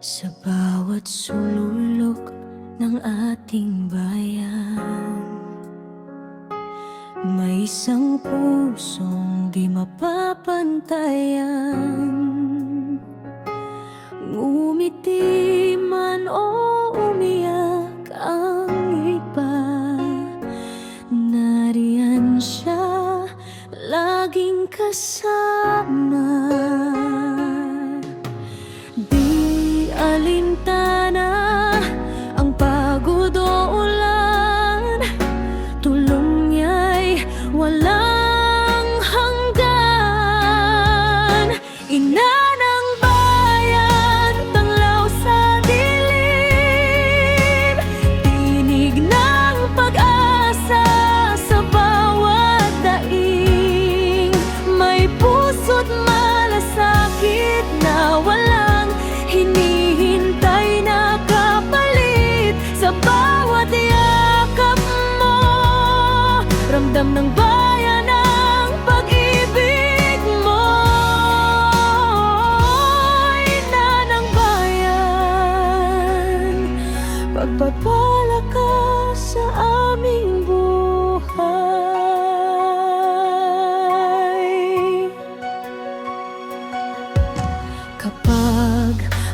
Sa bawat sululok ng ating bayan May isang pusong di mapapantayan. Ngumiti man o umiyak ang iba Nariyan siya laging kasama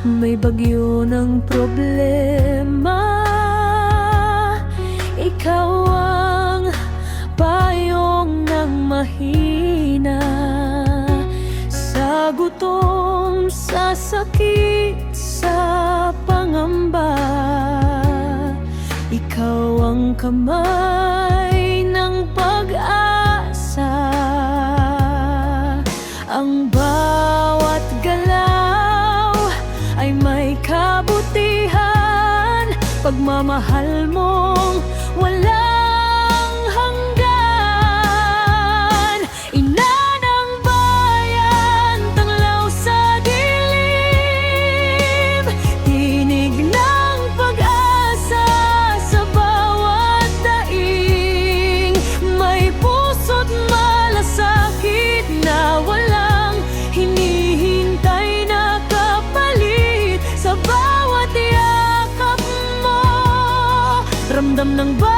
may bagyo ng problema. Ikaw ang payong ng mahina. Sa gutom, sa sakit, sa pangamba. Ikaw ang kamay ng pag-asa. Ang Pagmamahal mong walang Ramdam ng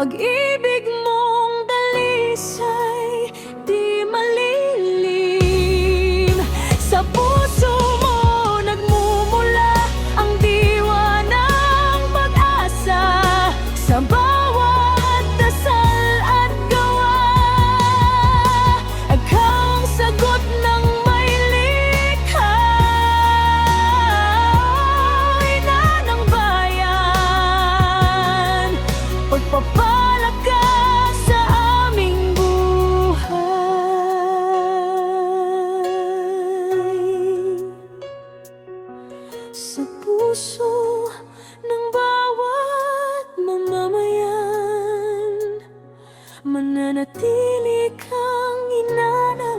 pag-ibig. puso ng bawat mamamayan. Mananatili kang inanay